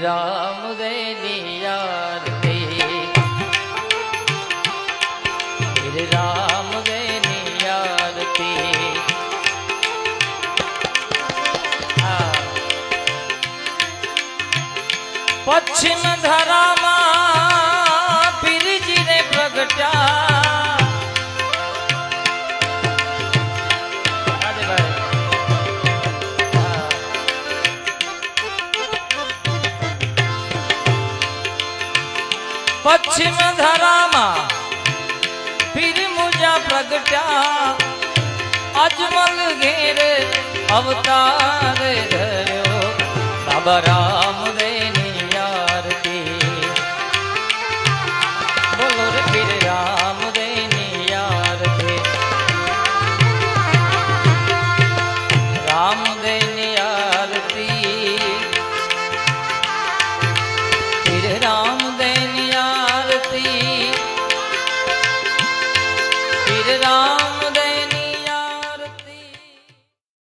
રામ આરતી શ્રી રામ દેની આરતી પશ્ચિમ ધરામાં પશ્ચિમ ધરામાં પીર મુજા પ્રગટ્યા અજમલ ઘેર અવતાર ધર્યો બાબા long.